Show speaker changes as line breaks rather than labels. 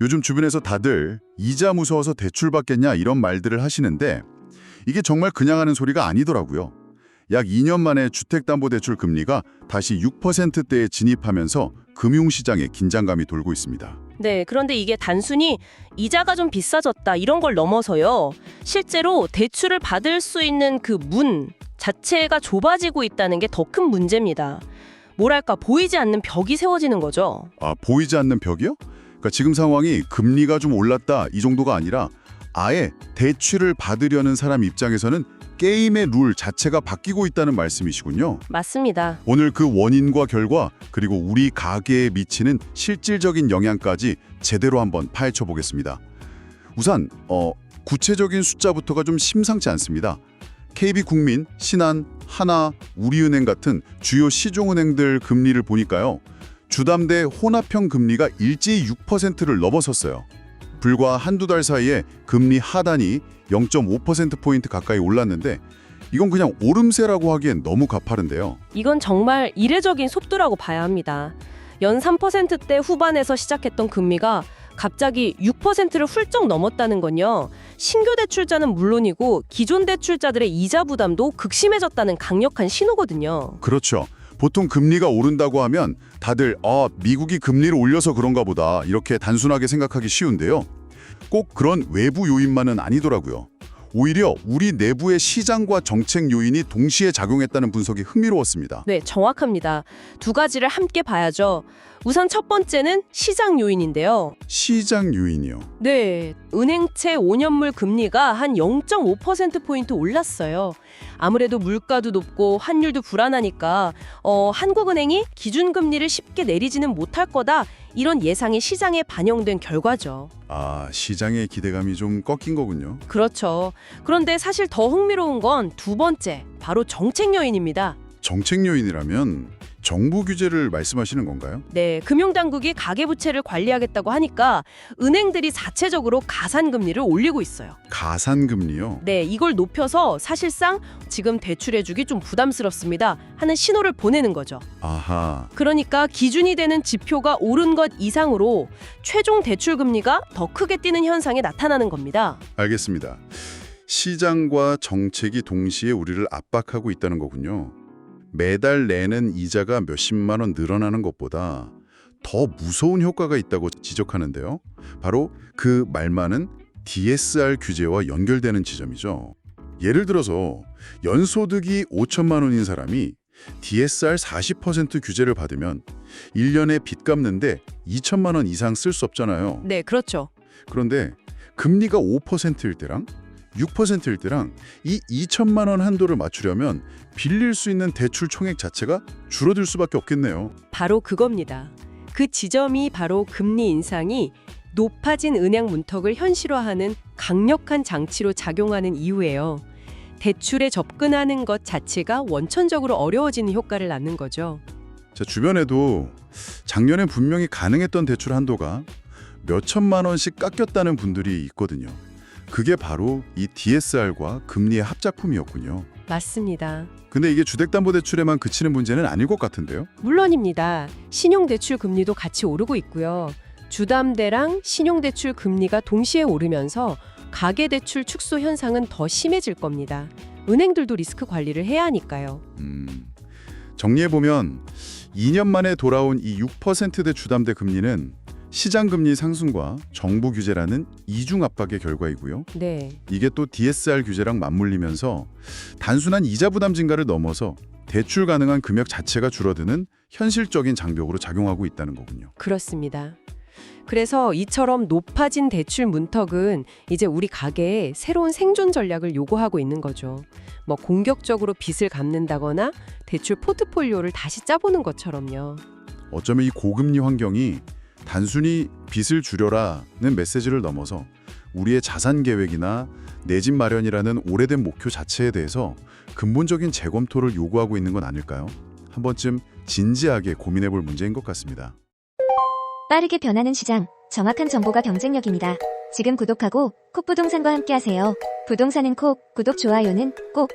요즘 주변에서 다들 이자 무서워서 대출 받겠냐 이런 말들을 하시는데 이게 정말 그냥 하는 소리가 아니더라고요. 약 2년 만에 주택담보대출 금리가 다시 6%대에 진입하면서 금융시장에 긴장감이 돌고 있습니다.
네, 그런데 이게 단순히 이자가 좀 비싸졌다 이런 걸 넘어서요. 실제로 대출을 받을 수 있는 그 문 자체가 좁아지고 있다는 게 더 큰 문제입니다. 뭐랄까 보이지 않는 벽이 세워지는 거죠.
아, 보이지 않는 벽이요? 그러니까 지금 상황이 금리가 좀 올랐다 이 정도가 아니라 아예 대출을 받으려는 사람 입장에서는 게임의 룰 자체가 바뀌고 있다는 말씀이시군요.
맞습니다.
오늘 그 원인과 결과 그리고 우리 가게에 미치는 실질적인 영향까지 제대로 한번 파헤쳐 보겠습니다. 우선 어, 구체적인 숫자부터가 좀 심상치 않습니다. KB국민, 신한, 하나, 우리은행 같은 주요 시종은행들 금리를 보니까요. 주담대 혼합형 금리가 일제히 6%를 넘어섰어요. 불과 한두 달 사이에 금리 하단이 0.5%포인트 가까이 올랐는데 이건 그냥 오름세라고 하기엔 너무 가파른데요.
이건 정말 이례적인 속도라고 봐야 합니다. 연 3%대 후반에서 시작했던 금리가 갑자기 6%를 훌쩍 넘었다는 건요. 신규 대출자는 물론이고 기존 대출자들의 이자 부담도 극심해졌다는 강력한 신호거든요.
그렇죠. 보통 금리가 오른다고 하면 다들 아, 미국이 금리를 올려서 그런가 보다 이렇게 단순하게 생각하기 쉬운데요. 꼭 그런 외부 요인만은 아니더라고요. 오히려 우리 내부의 시장과 정책 요인이 동시에 작용했다는 분석이 흥미로웠습니다.
네, 정확합니다. 두 가지를 함께 봐야죠. 우선 첫 번째는 시장 요인인데요.
시장 요인이요.
네, 은행채 5년물 금리가 한 0.5%포인트 올랐어요. 아무래도 물가도 높고 환율도 불안하니까 어, 한국은행이 기준금리를 쉽게 내리지는 못할 거다 이런 예상이 시장에 반영된 결과죠.
아, 시장의 기대감이 좀 꺾인 거군요.
그렇죠. 그런데 사실 더 흥미로운 건 두 번째, 바로 정책 요인입니다.
정책 요인이라면 정부 규제를 말씀하시는 건가요?
네, 금융당국이 가계부채를 관리하겠다고 하니까 은행들이 자체적으로 가산금리를 올리고 있어요.
가산금리요.
네, 이걸 높여서 사실상 지금 대출해주기 좀 부담스럽습니다 하는 신호를 보내는 거죠.
아하.
그러니까 기준이 되는 지표가 오른 것 이상으로 최종 대출 금리가 더 크게 뛰는 현상이 나타나는 겁니다.
알겠습니다. 시장과 정책이 동시에 우리를 압박하고 있다는 거군요. 매달 내는 이자가 몇십만 원 늘어나는 것보다 더 무서운 효과가 있다고 지적하는데요. 바로 그 말만은 DSR 규제와 연결되는 지점이죠. 예를 들어서 연소득이 5천만 원인 사람이 DSR 40% 규제를 받으면 1년에 빚 갚는데 2천만 원 이상 쓸 수 없잖아요.
네, 그렇죠.
그런데 금리가 5%일 때랑 6%일 때랑 이 2천만 원 한도를 맞추려면 빌릴 수 있는 대출 총액 자체가 줄어들 수밖에 없겠네요.
바로 그겁니다. 그 지점이 바로 금리 인상이 높아진 은행 문턱을 현실화하는 강력한 장치로 작용하는 이유예요. 대출에 접근하는 것 자체가 원천적으로 어려워지는 효과를 낳는 거죠.
자, 주변에도 작년에 분명히 가능했던 대출 한도가 몇 천만 원씩 깎였다는 분들이 있거든요. 그게 바로 이 DSR과 금리의 합작품이었군요.
맞습니다.
근데 이게 주택담보대출에만 그치는 문제는 아닐 것 같은데요.
물론입니다. 신용대출 금리도 같이 오르고 있고요. 주담대랑 신용대출 금리가 동시에 오르면서 가계대출 축소 현상은 더 심해질 겁니다. 은행들도 리스크 관리를 해야 하니까요.
음, 정리해보면 2년 만에 돌아온 이 6%대 주담대 금리는 시장 금리 상승과 정부 규제라는 이중 압박의 결과이고요.
네.
이게 또 DSR 규제랑 맞물리면서 단순한 이자 부담 증가를 넘어서 대출 가능한 금액 자체가 줄어드는 현실적인 장벽으로 작용하고 있다는 거군요.
그렇습니다. 그래서 이처럼 높아진 대출 문턱은 이제 우리 가게에 새로운 생존 전략을 요구하고 있는 거죠. 뭐 공격적으로 빚을 갚는다거나 대출 포트폴리오를 다시 짜보는 것처럼요.
어쩌면 이 고금리 환경이 단순히 빚을 줄여라는 메시지를 넘어서 우리의 자산 계획이나 내 집 마련이라는 오래된 목표 자체에 대해서 근본적인 재검토를 요구하고 있는 건 아닐까요? 한 번쯤 진지하게 고민해 볼 문제인 것 같습니다.
빠르게 변하는 시장, 정확한 정보가 경쟁력입니다. 지금 구독하고 콕 부동산과 함께하세요. 부동산은 콕, 구독, 좋아요는 꼭